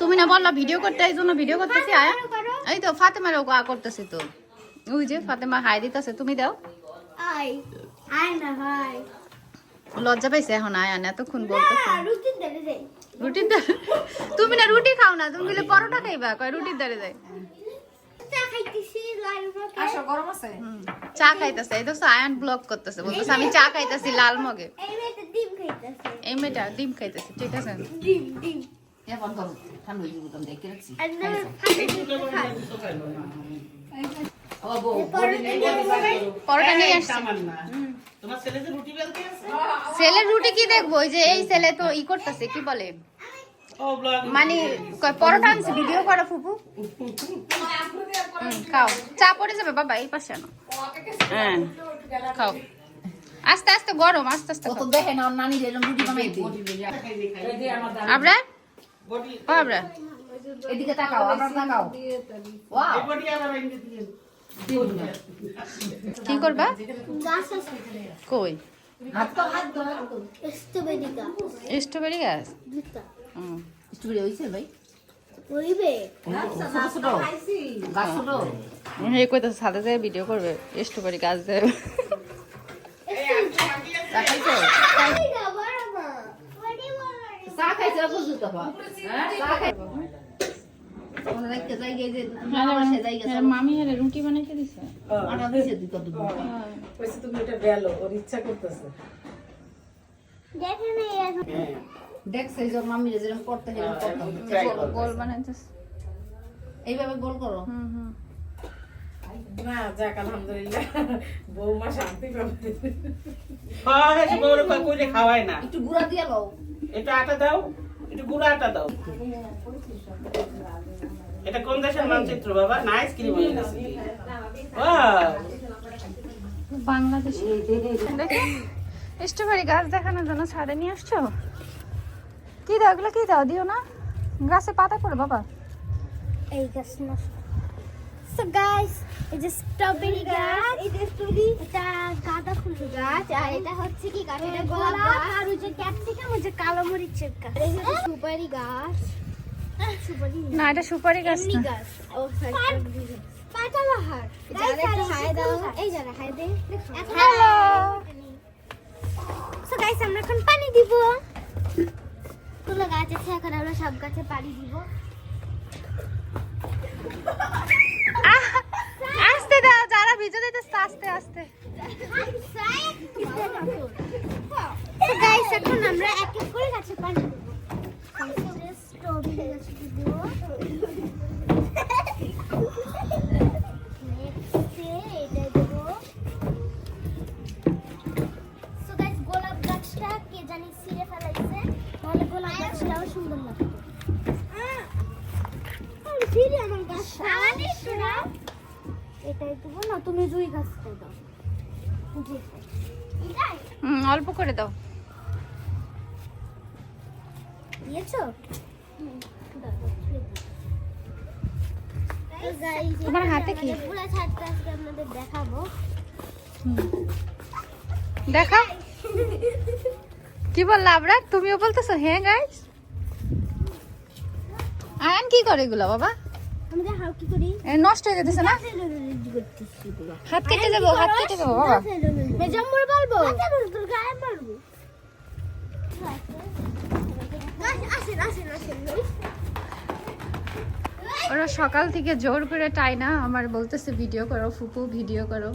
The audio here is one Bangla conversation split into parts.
তুমি না বললা ভিডিও করতে এই জন্য ভিডিও করতেছি আয়া। এই তো ফাতেমার ও করতেছে তো। ওই যে ফাতেমা হাই দিতেছে তুমি দাও। লজ্জা পাইছে এখন আয়া না এতক্ষণ বলতে রুটির দ্বারে তুমি না রুটি খাও না তুমি বলে পরোটা খাইবা কয় রুটির দ্বারে যায় চা খাইতেছি লাল মগে। আসো গরম আছে? চা খাইতেছে এই তো আয়ান করতেছে বলতেছে আমি চা খাইতেছি লাল মগে। এই মেয়েটা ডিম খাইতেছে। এই মেয়েটা ডিম খাইতেছে ঠিক আছে? ডিম ডিম। যে রুটি কি দেখব ওই যে এই ছেলে তো ই করতেছে কি বলে মানে কয় পরোটা আনছে ভিডিও করো ফুপু খাও চা পড়ে যাবে বাবা এই পাশে আনো হ্যাঁ খাও আস্তে আস্তে গরম আস্তে আস্তে ও তো খাও। দেখে না ওর নানি রুটি বানাই দিই আবরা এদিকে তাকাও আমরা তাকাও। ওয়াও কি করবা? কই? হাত তো হাত তো তো স্ট্রবেরি গাছ। স্ট্রবেরি গাছ? হুম। স্টুডিও হইছে ভাই? ভিডিও করবে স্ট্রবেরি গাছ দেবে দেখাইছো এই না বড় মা বড়ি বড় চা খাইছে অল্প জুতো পা চা খাই ওরা রাখতে যাই গিয়ে যে আমার সে যাই গেছে। মামি আরে রুটি বানাইতে দিছে। আটা দিছে দুই কত কইছে তুমি এটা গেল ওর ইচ্ছা করতেছে। দেখে না হ্যাঁ দেখছে যে যেরকম করতে হেরকম করতে গোল- করো গোল বানাইতেছে। এইভাবে গোল করো। হুম হুম। না যাক আলহামদুলিল্লাহ। বৌমা শান্তি পাবে। হ্যাঁ হ্যাঁ বড় কইলে খাওয়ায় না। একটু গুঁড়া দিয়ে লও এটা আটা দাও একটু গুঁড়া আটা দাও। এটা কোন দেশের মানচিত্র বাবা? না আইসক্রিম হয়ে গেছে ওয়াও স্ট্রবেরি গাছ দেখানোর জন্য ছাড়ে নিয়ে আসছো? কি দাও এগুলো কি দাও? দিও না। গাছে পাতা পড়ে বাবা। এই গাছ নষ্ট। সো গাইস এই যে স্ট্রবেরি গাছ এই যে স্ট্রবেরি এটা গাঁদা ফুল গাছ আর এটা হচ্ছে কি গাছ এটা গোলাপ আর ওই যে ক্যাপসিকাম ওই যে কালো মরিচের গাছ। এই যে সুপারি গাছ। না এটা সুপারি গাছ না। গাছ। ও পাতাবাহার যারা একটু হাই দাও এই যারা হাই দে হ্যালো সো গাইস আমরা এখন পানি দিব। তুলো গাছ আছে এখন আমরা সব গাছে পানি দিব! আস্তে দাও, যারা ভিজে দিতেছে আস্তে আস্তে। এখন আমরা এক এক করে গাছে পানি স্ট্রবেরি গাছে এটাই দেবো না তুমি জুই গাছটা দাও। হুম, অল্প করে দাও। দিয়েছ? তোমার হাতে কি? পুরো ছাদটা আজকে আপনাদের দেখাবো। দেখা কি বললা আবরা তুমিও বলতেছো হ্যাঁ গাইস আয়ান কি করে এগুলো বাবা? নষ্ট হয়ে যেতেছে না? হাত কেটে দেবো হাত কেটে দেবো বাবা। বলব আসেন ওরা সকাল থেকে জোর করে টাই না আমার বলতেছে ভিডিও করো ফুপু ভিডিও করো।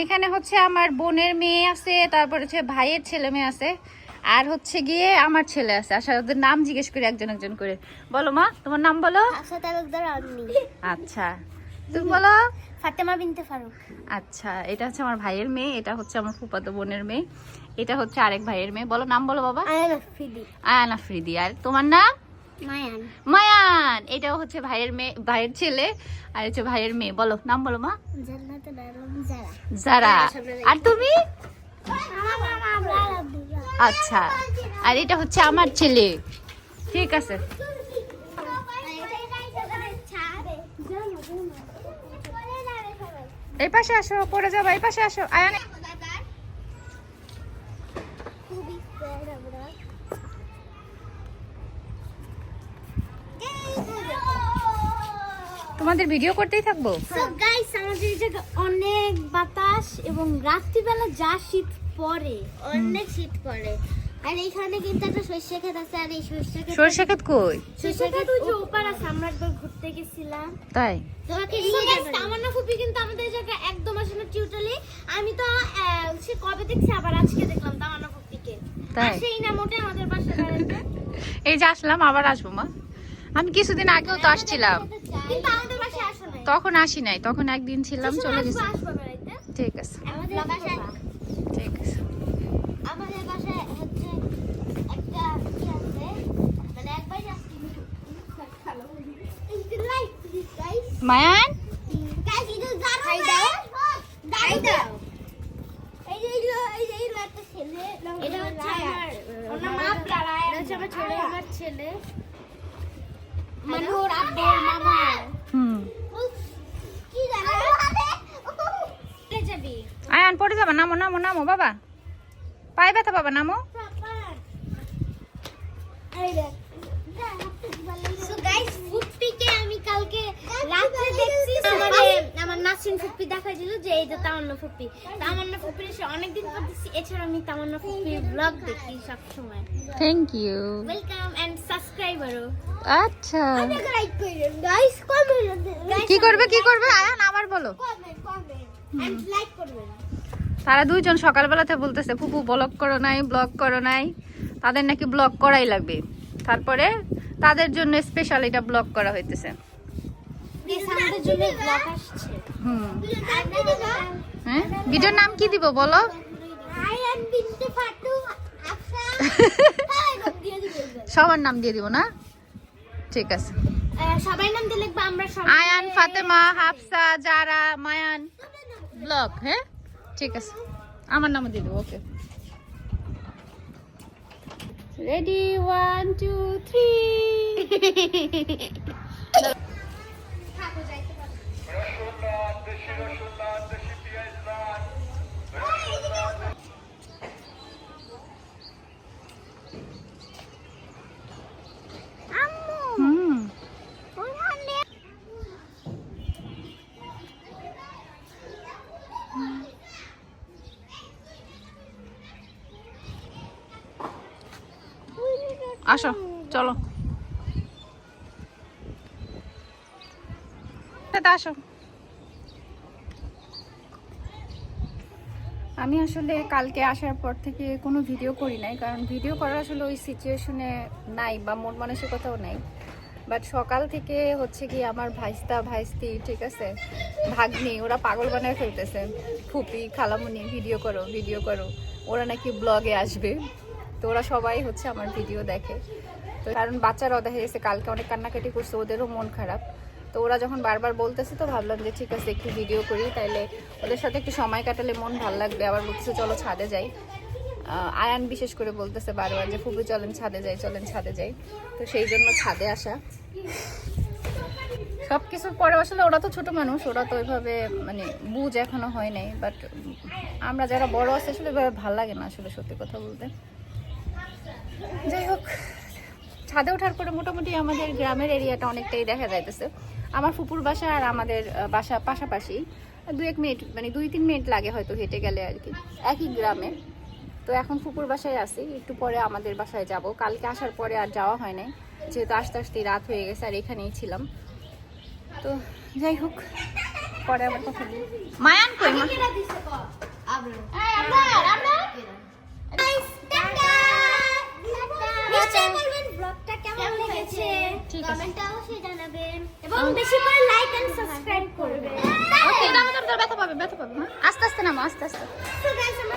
এখানে হচ্ছে আমার বোনের মেয়ে আছে তারপর হচ্ছে ভাইয়ের ছেলে মেয়ে আছে। আর হচ্ছে গিয়ে আমার ছেলে আছে। আচ্ছা ওদের নাম জিজ্ঞেস করি একজন একজন করে। বলো মা তোমার নাম বলো? আশা আমি। আচ্ছা। তুমি বলো? ফাতেমা বিনতে ফারুক। আচ্ছা এটা হচ্ছে আমার ভাইয়ের মেয়ে এটা হচ্ছে আমার ফুপাতো বোনের মেয়ে এটা হচ্ছে আরেক ভাইয়ের মেয়ে। বলো নাম বলো বাবা। আয়ান আফ্রিদি। আয়ান আফ্রিদি। আর তোমার নাম? মায়ান। মায়ান। এটাও হচ্ছে ভাইয়ের মেয়ে ভাইয়ের ছেলে আর হচ্ছে ভাইয়ের মেয়ে। বলো নাম বলো মা। যারা। আর তুমি? আচ্ছা। আর এটা হচ্ছে আমার ছেলে। ঠিক আছে। এই পাশে আসো, পড়ে যাব এই পাশে আসো। আয়ানে। তোমাদের ভিডিও করতেই থাকব? গাইস আমাদের জায়গায় অনেক বাতাস এবং রাত্রিবেলা যা শীত পড়ে অনেক শীত পড়ে। আর এইখানে কিন্তু একটা সর্ষে ক্ষেত আছে আর এই সর্ষে ক্ষেত সরষে ক্ষেত কই? সর্ষে ক্ষেত ওই যে ওপার আছে আমরা একবার ঘুরতে গেছিলাম। তাই? তোমাকে নিয়ে যাব তামান্না ফুপি কিন্তু আমাদের এই জায়গায় একদম আসে না টিউটালি আমি তো আহ, সে কবে দেখছি? আবার আজকে দেখলাম তামান্না ফুপিকে। তাই? আসেই না মোটে আমাদের বাসায় বেড়াতে এই যে আসলাম আবার আসব মা। আমি কিছুদিন আগেও তো আসছিলাম। কিন্তু আমাদের বাসায় আসো তখন আসি নাই তখন একদিন ছিলাম চলে গেছি। ঠিক আছে। আমাদের বাসায় ঠিক আছে আমাদের বাসায় হচ্ছে একটা কি আছে মানে একবার আসছি like please guys Mayan guys এটা জানো খাই দাও খাই দাও এই যে এই যে এই যে এই একটা ছেলে এটা হচ্ছে আমার ওনার মা প্লারা এটা হচ্ছে আমার ছেলে আমার ছেলে মানে ওর আব্বুর মামা হুম কি জানো যাবি আয়ান পড়ে যাবা? নামো নামো নামো বাবা। পায়ে ব্যথা বাবা নামো So guys, ফুপ্পিকে আমি কালকে রাত্রে দেখছি আমাদের আমার নাসরিন ফুপ্পি যে এই যে তামান্না ফুপ্পি তামান্না ফুপ্পির এসে অনেকদিন পর দেখছি এছাড়া আমি তামান্না ফুপ্পির ব্লগ দেখি সব সময় থ্যাংক ইউ ওয়েলকাম এন্ড সাবস্ক্রাইবারও আচ্ছা। গাইস কমেন্ট কি করবে কি করবে? আয়ান আবার বলো। কমেন্ট কমেন্ট এন্ড লাইক করবেন তারা দুইজন সকালবেলাতে বলতেছে ফুপু ব্লগ করো নাই ব্লগ করো নাই। তাদের নাকি ব্লগ করাই লাগবে। তারপরে তাদের জন্য স্পেশাল এটা ব্লগ করা হইতেছে। হুম। হ্যাঁ? ভিডিওর নাম কি দিব বলো? সবার নাম দিয়ে দিব না? ঠিক আছে। সবাই নাম দিয়ে লিখবা আমরা আয়ান ফাতেমা হাফসা জারা মায়ান। ব্লগ হ্যাঁ? ঠিক আছে। আমার নামও দিয়ে দেবো okay. Ready one two three আম্মু হুম ওখানে আসো চলো। আসো। আমি আসলে কালকে আসার পর থেকে কোনো ভিডিও করি নাই, কারণ ভিডিও করার আসলে ওই সিচুয়েশনে নাই বা মন মানসিকতাও নাই। বাট সকাল থেকে হচ্ছে কি আমার ভাইস্তা, ভাইস্তি, ঠিক আছে, ভাগ্নি, ওরা পাগল বানায় ফেলতেছে। ফুপি, খালামুনি ভিডিও করো ভিডিও করো। ওরা নাকি ব্লগে আসবে। তো ওরা সবাই হচ্ছে আমার ভিডিও দেখে। তো কারণ বাচ্চারাও দেখা গেছে, কালকে অনেক কান্নাকাটি করছে, ওদেরও মন খারাপ। তো ওরা যখন বারবার বলতেছে তো ভাবলাম যে ঠিক আছে, একটু ভিডিও করি, তাইলে ওদের সাথে একটু সময় কাটালে মন ভালো লাগবে। আবার বলতেছে, চলো ছাদে যাই। আয়ান বিশেষ করে বলতেছে বারবার যে, ফুপি, চলেন ছাদে যাই, চলেন ছাদে যাই। তো সেই জন্য ছাদে আসা। সব কিছুর পরে আসলে ওরা তো ছোট মানুষ, ওরা তো ওইভাবে মানে বুঝ এখনও হয় নাই। বাট আমরা যারা বড় আছে, আসলে এভাবে ভালো লাগে না আসলে সত্যি কথা বলতে। যাই হোক। ছাদে ওঠার পরে মোটামুটি আমাদের গ্রামের এরিয়াটা অনেকটাই দেখা যাইতেছে। আমার ফুপুর বাসা আর আমাদের বাসা পাশাপাশি দু এক মিনিট মানে দুই তিন মিনিট লাগে হয়তো হেঁটে গেলে আর কি। একই গ্রামে। তো এখন ফুপুর বাসায় আছি একটু পরে আমাদের বাসায় যাব। কালকে আসার পরে আর যাওয়া হয় নাই যেহেতু আস্তে আস্তে রাত হয়ে গেছে আর এখানেই ছিলাম। তো যাই হোক পরে আবার কথা বলি মায়ান কই মা? ঠিক আছে। কমেন্টে অবশ্যই জানাবেন এবং বেশি করে লাইক এন্ড সাবস্ক্রাইব করবেন ওকে দাও দাও দাও ব্যথা পাবে ব্যথা পাবে হ্যাঁ? আস্তে আস্তে নামো আস্তে আস্তে। আমরা